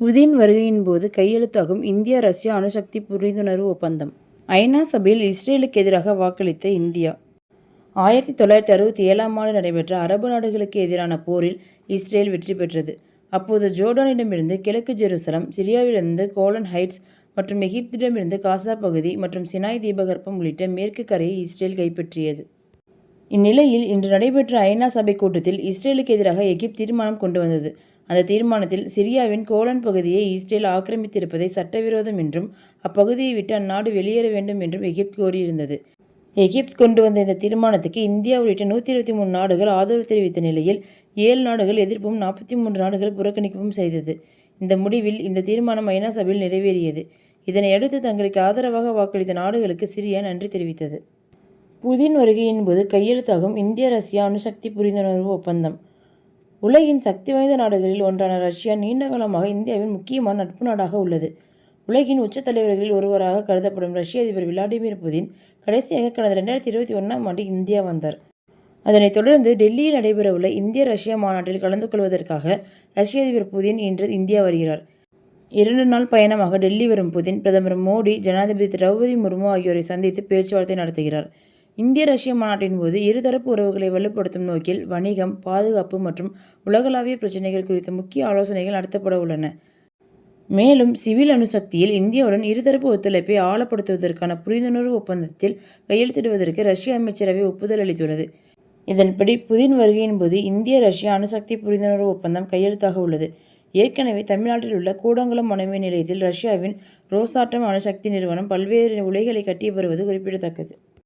Putin வருகையின் போது கையெழுத்தாகும் இந்தியா ரஷ்யா அணுசக்தி புரிந்துணர்வு ஒப்பந்தம். ஐநா சபையில் இஸ்ரேலுக்கு எதிராக வாக்களித்த இந்தியா. ஆயிரத்தி தொள்ளாயிரத்தி அறுபத்தி ஏழாம் ஆண்டு நடைபெற்ற அரபு நாடுகளுக்கு எதிரான போரில் இஸ்ரேல் வெற்றி பெற்றது. அப்போது ஜோர்டானிடமிருந்து கிழக்கு ஜெருசலம் சிரியாவிலிருந்து கோலன் ஹைட்ஸ் மற்றும் எகிப்திடமிருந்து காசா பகுதி மற்றும் சினாய் தீபகற்பம் உள்ளிட்ட மேற்கு கரையை இஸ்ரேல் கைப்பற்றியது. இந்நிலையில் இன்று நடைபெற்ற ஐநா சபை கூட்டத்தில் இஸ்ரேலுக்கு எதிராக எகிப்து தீர்மானம் கொண்டு வந்தது. அந்த தீர்மானத்தில் சிரியாவின் கோலன் பகுதியை இஸ்ரேல் ஆக்கிரமித்திருப்பதை சட்டவிரோதம் என்றும் அப்பகுதியை விட்டு அந்நாடு வெளியேற வேண்டும் என்றும் எகிப்த் கோரியிருந்தது. எகிப்து கொண்டு வந்த இந்த தீர்மானத்துக்கு இந்தியா உள்ளிட்ட நூற்றி இருபத்தி மூணு நாடுகள் ஆதரவு தெரிவித்த நிலையில் ஏழு நாடுகள் எதிர்ப்பும் நாற்பத்தி மூன்று நாடுகள் புறக்கணிக்கவும் செய்தது. இந்த முடிவில் இந்த தீர்மானம் ஐநா சபையில் நிறைவேறியது. இதனை அடுத்து தங்களுக்கு ஆதரவாக வாக்களித்த நாடுகளுக்கு சிரியா நன்றி தெரிவித்தது. புதின் வருகையின் போது கையெழுத்தாகும் இந்திய ரஷ்யா அணுசக்தி புரிந்துணர்வு ஒப்பந்தம். உலகின் சக்தி வாய்ந்த நாடுகளில் ஒன்றான ரஷ்யா நீண்ட காலமாக இந்தியாவின் முக்கியமான நட்பு நாடாக உள்ளது. உலகின் உச்ச தலைவர்களில் ஒருவராக கருதப்படும் ரஷ்ய அதிபர் விளாடிமிர் புதின் கடைசியாக கடந்த ரெண்டாயிரத்தி இருபத்தி ஒன்றாம் ஆண்டு இந்தியா வந்தார். அதனைத் தொடர்ந்து டெல்லியில் நடைபெறவுள்ள இந்திய ரஷ்யா மாநாட்டில் கலந்து கொள்வதற்காக ரஷ்ய அதிபர் புதின் இன்று இந்தியா வருகிறார். இரண்டு நாள் பயணமாக டெல்லி வரும் புதின் பிரதமர் மோடி ஜனாதிபதி திரௌபதி முர்மு ஆகியோரை சந்தித்து பேச்சுவார்த்தை நடத்துகிறார். இந்திய ரஷ்ய மாநாட்டின் போது இருதரப்பு உறவுகளை வலுப்படுத்தும் நோக்கில் வணிகம் பாதுகாப்பு மற்றும் உலகளாவிய பிரச்சினைகள் குறித்த முக்கிய ஆலோசனைகள் நடத்தப்பட உள்ளன. மேலும் சிவில் அணுசக்தியில் இந்தியாவுடன் இருதரப்பு ஒத்துழைப்பை ஆழப்படுத்துவதற்கான புரிந்துணர்வு ஒப்பந்தத்தில் கையெழுத்திடுவதற்கு ரஷ்ய அமைச்சரவை ஒப்புதல் அளித்துள்ளது. இதன்படி புதின் வருகையின் போது இந்திய ரஷ்யா அணுசக்தி புரிந்துணர்வு ஒப்பந்தம் கையெழுத்தாக உள்ளது. ஏற்கனவே தமிழ்நாட்டில் உள்ள கூடங்குளம் அணுமின் நிலையத்தில் ரஷ்யாவின் ரோசாட்டம் அணுசக்தி நிறுவனம் பல்வேறு உலைகளை கட்டி வருவது குறிப்பிடத்தக்கது.